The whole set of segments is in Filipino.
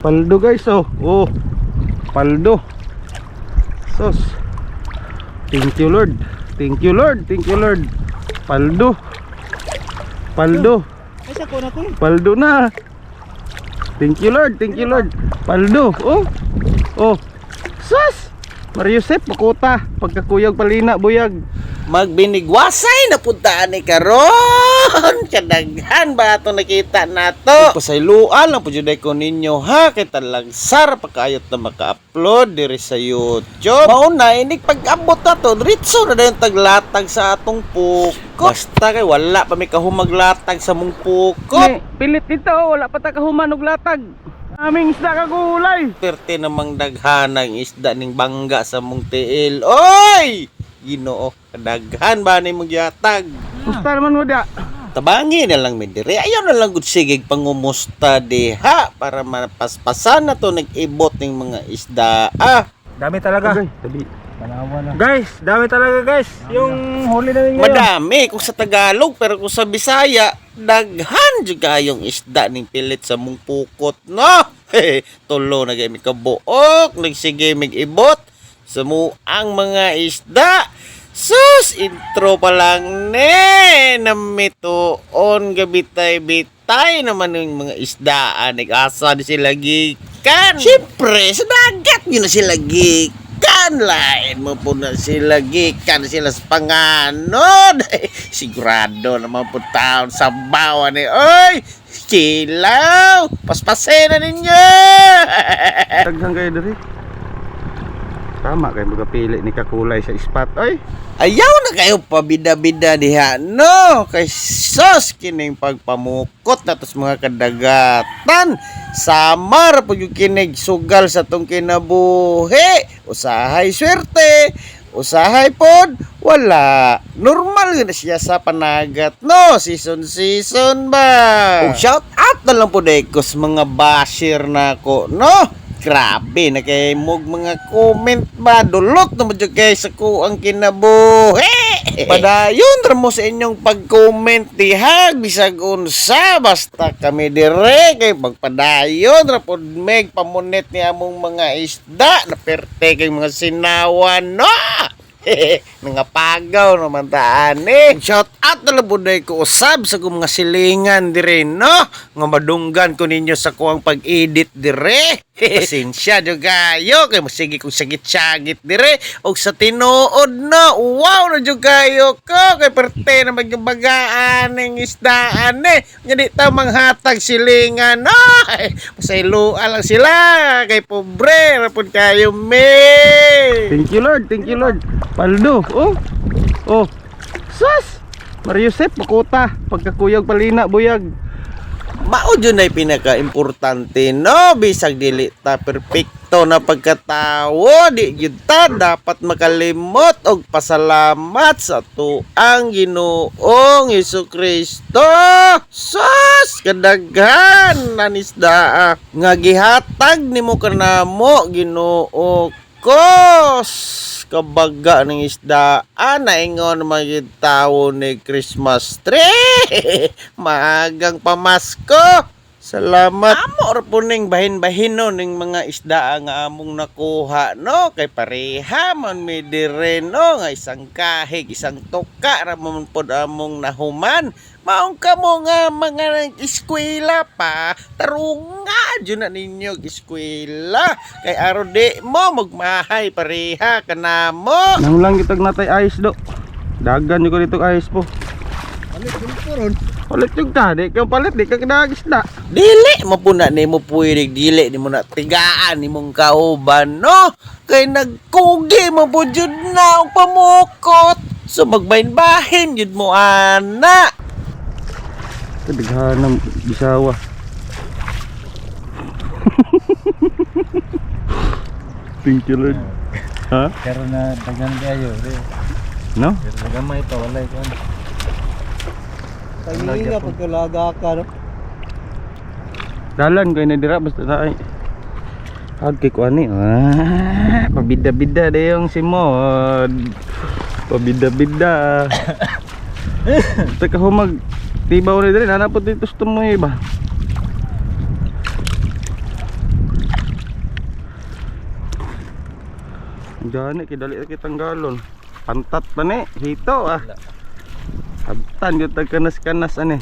Paldo guys oh. Oh. Paldo. Sos. Thank you Lord. Thank you Lord. Thank you Lord. Paldo. Paldo. Paldo na. Thank you Lord. Thank you Lord. Paldo. Oh. Oh. Sus. Mario Josep, makuta. Pagkakuyag palina, buyag. magbinigwasay na puntaan ni karon kadaghan ba ato nakita nato pasayloan lang po juday ko ninyo ha? Kay talagsar pagkayot na maka-upload diri sa YouTube. Mao na inig pag-abot nato diretso na dayon taglatag sa atong pukot. Basta kay wala pa may kahumaglatag sa mong pukot. Ni, pilit dito, oh. wala pa ta kahuman og latag. Aming isda ka gulay. perte namang daghanang isda ning bangga sa mong tiil. Oy! Ginoo kadaghan ba ni mong yatag? Musta naman mo dia? Tabangi na lang mi dire. Ayaw na lang gud sige pangumusta diha para mapaspasan na to nag-ibot ning mga isda. Ah, Dami talaga. Okay, tabi. Na. Guys, dami talaga guys. Yung huli na ninyo. madami kung sa Tagalog pero kung sa Bisaya daghan jud kayong isda ning pilit sa mong pukot no. Tulo na gay mi kabuok, nagsige mig ibot sa muang mga isda. Sus, intro pa lang ne. Namituon gabitay-bitay naman yung mga isdaan. Nag-asa di sila gikan. Siyempre, sa dagat yun na sila gikan. Lain mo po na sila gikan sila sa panganod. Sigurado naman po taon sa bawa ni Oy! Kilaw! Paspasin na ninyo! Daghang kayo diri. Tama kayo magapili ni kakulay sa spot. Oy, Ayaw na kayo pabida-bida diha. No kay sos kining pagpamukot na tos mga kadagatan. Samar pag yung kinig sugal sa tong kinabuhi. Usahay swerte usahay pod wala. Normal na siya sa panagat. No season season ba? Oh, shout out na lang po ko sa mga basher na ko no Grabe na kay mog mga comment ba dulot na mo dyan kay sa ko ang kinabuhi. Padayon ra mo sa inyong pag-comment dihag bisag unsa basta kami dire kay pagpadayon ra pod meg pamunit ni among mga isda na perte kay mga sinawan no. mga pagaw naman taan eh. Shout out na labuday ko usab sa kong mga silingan dire no. Nga madunggan ko ninyo sa kuang pag-edit dire. Pasensya jo kayo kay masigi kong sagit-sagit dire og sa tinuod no. Wow na jo kayo ko kay perte na magbagaan ning isdaan eh. Nga di ta manghatag silingan no. Pasayloan lang sila kay pobre ra pud kayo me. thank you Lord, thank you Lord. Paldo. Oh. Oh. Sus. Mario Josep, makuta. Pagkakuyag palina, buyag. mao dyan ay pinaka-importante no bisag dili ta perpekto na pagkatawo di gyud ta dapat makalimot og pasalamat sa tuang Ginoong Hesus Kristo sus kadaghan nanisda nga gihatag nimo kanamo Ginoo kos! Kabaga ng isda. Naingon magid tawo ni Christmas tree. Maagang pamasko Salamat. Amo ra po ning bahin-bahin no ning mga isda nga among nakuha no kay pareha man mi dire no nga isang kahig isang tuka ra man pod among nahuman. Maong kamo nga mga eskwela pa tarunga jud na ninyo eskwela kay aro di mo magmahay pareha kanamo. Nang lang kitag natay ice do. Dagan yung ko dito ice po. Palit yung ta, di ka palit, di ka kinagis na. Dili mo po na ni mo pwede dili ni mo na tigaan ni mong kauban no kay nagkugi mo po jud na og pamukot so magbahin-bahin jud mo ana Kadighan ng bisawa. Thank you Lord. Ha? Pero na dagan kayo. No? Pero na gamay pa walay ko. Tanginga pagkalaga ka no? Dalan kayo na dira basta tayo. Agkik ko ani. Ah, pabida-bida de yung si Mod. Pabida-bida. Teka humag tibaw ni diri nanapot dito sa tumoy ba. Gani kidali kitang galon. Pantat pa ni hito ah. Abtan yung tagkanas-kanas ani.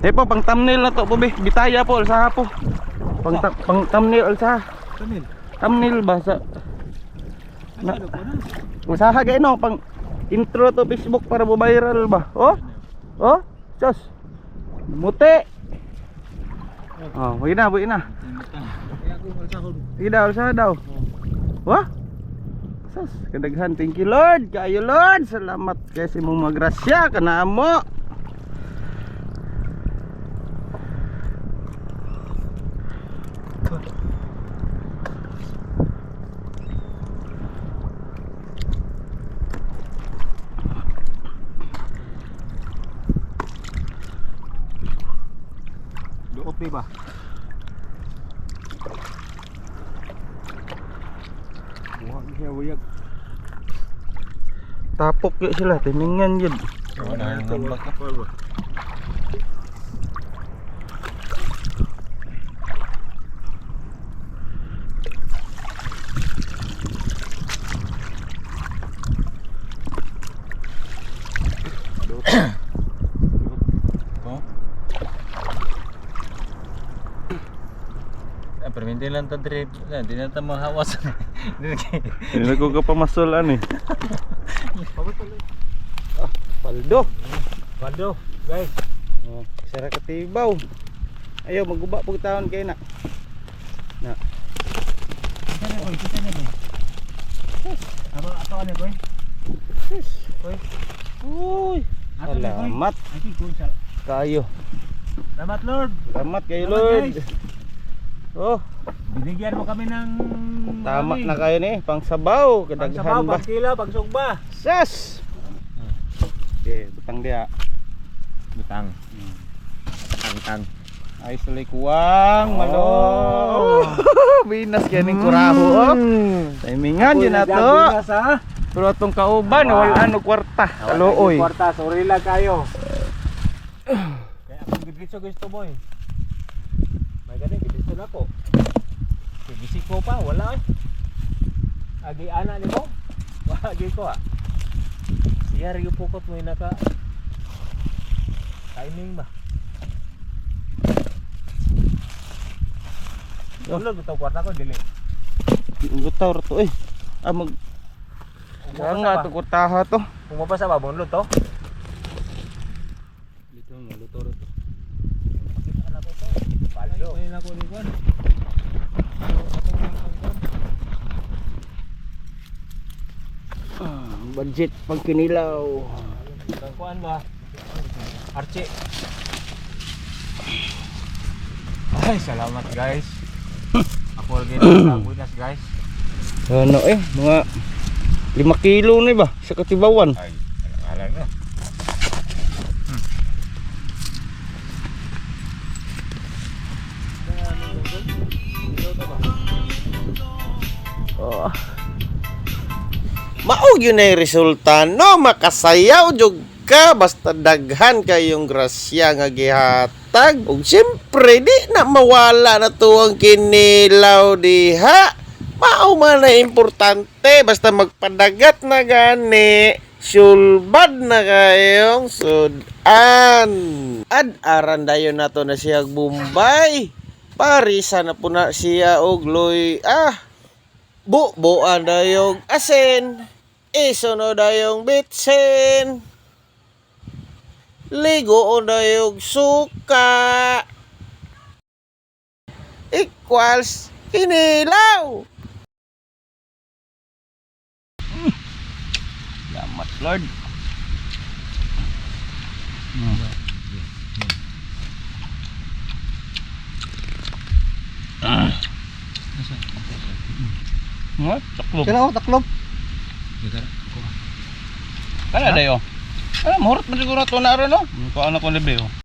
Eh po pang thumbnail na to po be. Bitaya po sa po. Pang, ta- pang thumbnail sa. Kamil. Thumbnail ba sa na, Usaha gay no pang intro to Facebook para mo viral ba? Oh? Oh? Sos. Muti. Oh, wait na, wait na. Daw, usaha daw. Wah? Sos, kadaghan. Thank you Lord. Kayo Lord. Salamat kasi mong magrasya kana mo. Doop ba? Buhat siya wuyag. Tapok yun sila, tiningan yun. Oo, nangangambak ka. Oh. Ah, perminti lang to trip. Hindi na ito mahawas. Hindi ko kapamasulan eh. Ah, paldo. Pado, guys. Oh, sara katibaw. Ayaw maguba pug taon kay na. Na. Kita na boy, kita na boy. Ato ato ano boy? Boy. Uy. Salamat kayo. Salamat Lord. Salamat kayo Salamat, Lord. guys. Oh, Binigyan mo kami ng tama na kayo ni pang sabaw, Pang sabaw, kadaghan ba? pang kila, pang sugba. Sas. Okay, butang dia. Butang. Butang. Ay sulay kuwang, Oh. malo. Binas kaya ning kuraho. Oh. Timingan yun na to. Pero atong kauban, wala ano kwarta. Kaluoy. Kwarta, sorry lang kayo. Kaya akong gidritso gusto boy. May ganun, gidritso na ko. Pa, wala eh. Agi ana ni mo? Wagi ko ah. Siya yung pukot mo naka timing ba? Ulog ito kwarta ko, dili. Gutaw to eh. Ah mag Kaya nga to kwartaha to. Kung mapasa ba, bunlod to? Dito maluto to. Makita na ko to. Paldo. Ay, na ko ni Juan. Ah, budget pag kinilaw. Kuan ba? Archie. Ay, salamat guys. Ako lagi na bunas guys. Ano eh, mga 5 kilo ni ba sa katibawan. Ay, alam na. Oh. Maog yun ay resulta no? Makasayaw jud ka basta daghan kayong grasya nga gihatag. Ug siyempre di na mawala na tuwang kinilaw diha mao man na importante basta magpadagat na gani sulbad na kayong sudan. Ad aran dayon nato na siya Bombay parisa na po na siya og loy ah Bubuan dayong asin, iso na dayong bitsin, ligo dayong suka, equals kinilaw. Salamat Lord. Nga, taklob. Kailangan ko taklob. Kana dayo. Ah, mahurot man siguro to na ron no. Ko ana ko libe oh.